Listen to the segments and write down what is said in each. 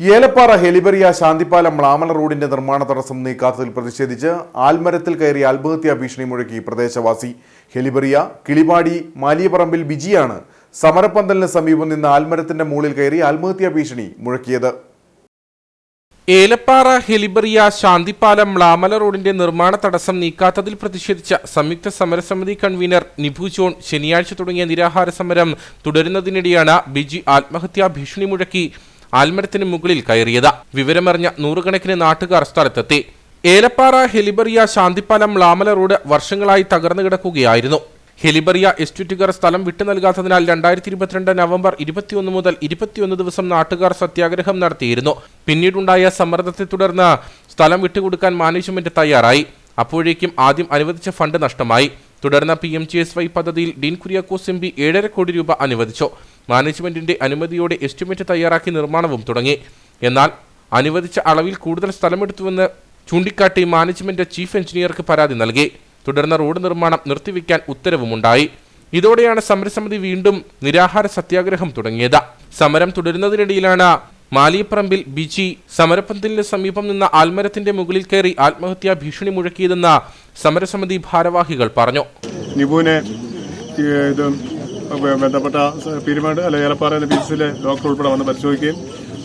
ഏലപ്പാറ ഹെലിബറിയ ശാന്തിപ്പാലം മ്ലാമല റോഡിന്റെ നിർമ്മാണ തടസ്സം നീക്കാത്തതിൽ പ്രതിഷേധിച്ച് ആൽമരത്തിൽ കയറി ആത്മഹത്യാ ഭീഷണി മുഴക്കി പ്രദേശവാസി ഹെലിബറിയ കിളിപാടി മാലിയപറമ്പിൽ ബിജിയാണ് സമരപ്പന്തലിന് സമീപം നിന്ന് ആൽമരത്തിന്റെ മുകളിൽ കയറി ആത്മഹത്യാ ഭീഷണി മുഴക്കിയത്. ഏലപ്പാറ ഹെലിബറിയ ശാന്തിപ്പാലം മ്ലാമല റോഡിന്റെ നിർമ്മാണ തടസ്സം നീക്കാത്തതിൽ പ്രതിഷേധിച്ച സംയുക്ത സമരസമിതി കൺവീനർ നിഭു ജോൺ ശനിയാഴ്ച തുടങ്ങിയ നിരാഹാര സമരം തുടരുന്നതിനിടെയാണ് ബിജി ആത്മഹത്യാ ഭീഷണി മുഴക്കി ആൽമരത്തിന് മുകളിൽ കയറിയത്. വിവരമറിഞ്ഞ നൂറുകണക്കിന് നാട്ടുകാർ സ്ഥലത്തെത്തി. ഏലപ്പാറ ഹെലിബറിയ ശാന്തിപ്പാലം ലാമല റോഡ് വർഷങ്ങളായി തകർന്നു കിടക്കുകയായിരുന്നു. ഹെലിബറിയ എസ്റ്റേറ്റുകാർ സ്ഥലം വിട്ടു നൽകാത്തതിനാൽ രണ്ടായിരത്തി ഇരുപത്തിരണ്ട് നവംബർ ഇരുപത്തിയൊന്ന് മുതൽ ഇരുപത്തിയൊന്ന് ദിവസം നാട്ടുകാർ സത്യാഗ്രഹം നടത്തിയിരുന്നു. പിന്നീടുണ്ടായ സമ്മർദ്ദത്തെ തുടർന്ന് സ്ഥലം വിട്ടുകൊടുക്കാൻ മാനേജ്മെന്റ് തയ്യാറായി. അപ്പോഴേക്കും ആദ്യം അനുവദിച്ച ഫണ്ട് നഷ്ടമായി. തുടർന്ന് P M G S Y പദ്ധതിയിൽ ഡീൻ കുര്യാക്കോസ് എം പി ഏഴര കോടി രൂപ അനുവദിച്ചു. മാനേജ്മെന്റിന്റെ അനുമതിയോടെ എസ്റ്റിമേറ്റ് തയ്യാറാക്കി നിർമ്മാണവും തുടങ്ങി. എന്നാൽ അനുവദിച്ച അളവിൽ കൂടുതൽ സ്ഥലമെടുത്തുവെന്ന് ചൂണ്ടിക്കാട്ടി മാനേജ്മെന്റ് ചീഫ് എഞ്ചിനീയർക്ക് പരാതി നൽകി. തുടർന്ന് റോഡ് നിർമ്മാണം നിർത്തിവെക്കാൻ ഉത്തരവുമുണ്ടായി. ഇതോടെയാണ് സമരസമിതി വീണ്ടും നിരാഹാര സത്യാഗ്രഹം തുടങ്ങിയത്. സമരം തുടരുന്നതിനിടയിലാണ് മാലിയപ്പറമ്പിൽ ബിജി സമരപ്പന്തലിന് സമീപം നിന്ന ആൽമരത്തിന്റെ മുകളിൽ കയറി ആത്മഹത്യാ ഭീഷണി മുഴക്കിയതെന്ന സമരസമിതി ഭാരവാഹികൾ പറഞ്ഞു. ബന്ധപ്പെട്ട പീരുമേട് അല്ലെ ഏലപ്പാറ ബി സിയിലെ ഡോക്ടർ ഉൾപ്പെടെ വന്ന് പരിശോധിക്കുകയും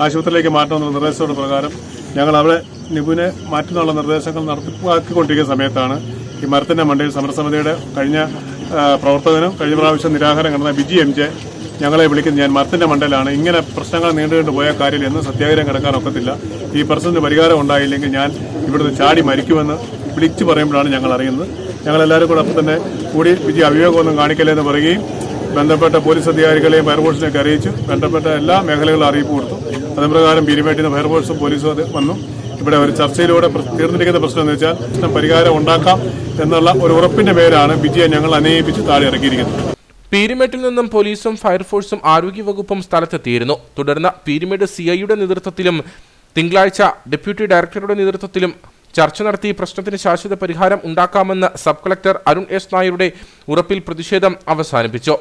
ആശുപത്രിയിലേക്ക് മാറ്റണമെന്ന നിർദ്ദേശത്തോട് പ്രകാരം ഞങ്ങൾ അവിടെ നിപുവിനെ മാറ്റുന്നുള്ള നിർദ്ദേശങ്ങൾ നടപ്പാക്കിക്കൊണ്ടിരിക്കുന്ന സമയത്താണ് ഈ മരത്തിന്റെ മണ്ടയിൽ സമരസമിതിയുടെ കഴിഞ്ഞ പ്രവർത്തകനും കഴിഞ്ഞ പ്രാവശ്യം നിരാഹാരം കിടന്ന ബിജി എം ജെ ഞങ്ങളെ വിളിക്കുന്നത് ഞാൻ മരത്തിന്റെ മണ്ഡലമാണ് ഇങ്ങനെ പ്രശ്നങ്ങൾ നീണ്ടുകൊണ്ട് പോയ കാര്യം എന്ന് സത്യാഗ്രഹം കിടക്കാനൊക്കത്തില്ല ഈ പ്രശ്നത്തിന് പരിഹാരം ഉണ്ടായില്ലെങ്കിൽ ഞാൻ ഇവിടുന്ന് ചാടി മരിക്കുമെന്ന് വിളിച്ചു പറയുമ്പോഴാണ് ഞങ്ങൾ അറിയുന്നത്. ഞങ്ങളെല്ലാവരും കൂടെ അപ്പം തന്നെ കൂടി വിജയ അവിവേകമൊന്നും കാണിക്കലെന്ന് പറയുകയും ബന്ധപ്പെട്ട പോലീസ് അധികാരികളെയും ഫയർഫോഴ്സിനെയൊക്കെ അറിയിച്ചു ബന്ധപ്പെട്ട എല്ലാ മേഖലകളും അറിയിപ്പ് കൊടുത്തു. അതിന് പ്രകാരം നിന്ന് ഫയർഫോഴ്സും പോലീസും അത് വന്നു. ഇവിടെ ഒരു ചർച്ചയിലൂടെ തീർന്നിരിക്കുന്ന പ്രശ്നം എന്ന് വെച്ചാൽ പ്രശ്നം പരിഹാരം ഉണ്ടാക്കാം എന്നുള്ള ഒരു ഉറപ്പിന്റെ പേരാണ് വിജയെ ഞങ്ങൾ അനയിപ്പിച്ച് താഴെ ഇറക്കിയിരിക്കുന്നത് പീരിമേട്ടിൽ നിന്നും പോലീസും ഫയർഫോഴ്സും ആരോഗ്യവകുപ്പും സ്ഥലത്തെത്തിയിരുന്നു. തുടർന്ന് പീരിമേട് സി ഐയുടെ നേതൃത്വത്തിലും തിങ്കളാഴ്ച ഡെപ്യൂട്ടി ഡയറക്ടറുടെ നേതൃത്വത്തിലും ചർച്ച നടത്തി പ്രശ്നത്തിന് ശാശ്വത പരിഹാരം ഉണ്ടാക്കാമെന്ന് സബ് കളക്ടർ അരുൺ എസ് നായരുടെ ഉറപ്പിൽ പ്രതിഷേധം അവസാനിപ്പിച്ചു.